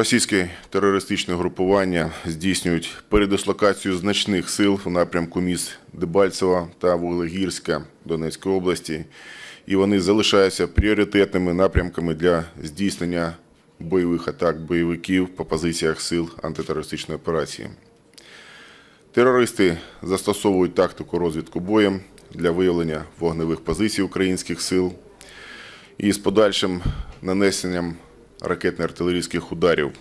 Російське терористичне групування здійснюють передислокацію значних сил в напрямку міст Дебальцева та Вуглегірська Донецької області, і вони залишаються пріоритетними напрямками для здійснення бойових атак бойовиків по позиціях сил антитерористичної операції. Терористи застосовують тактику розвідку боєм для виявлення вогневих позицій українських сил і з подальшим нанесенням ракетно-артилерійських ударів.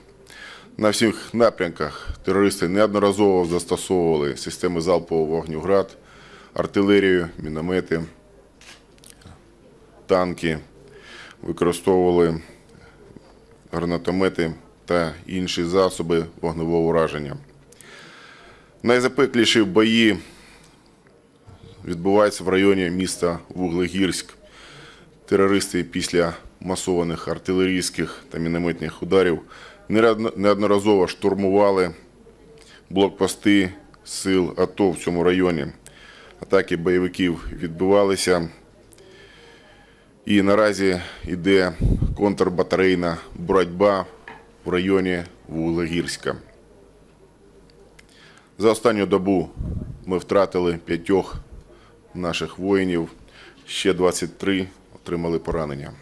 На всіх напрямках терористи неодноразово застосовували системи залпового вогню «Град», артилерію, міномети, танки, використовували гранатомети та інші засоби вогневого ураження. Найзапекліші бої відбуваються в районі міста Вуглегірськ. Терористи після масованих артилерійських та мінометних ударів неодноразово штурмували блокпости сил АТО в цьому районі. Атаки бойовиків відбувалися. І наразі йде контрбатарейна боротьба в районі Вуглегірська. За останню добу ми втратили п'ятьох наших воїнів, ще 23 отримали поранення.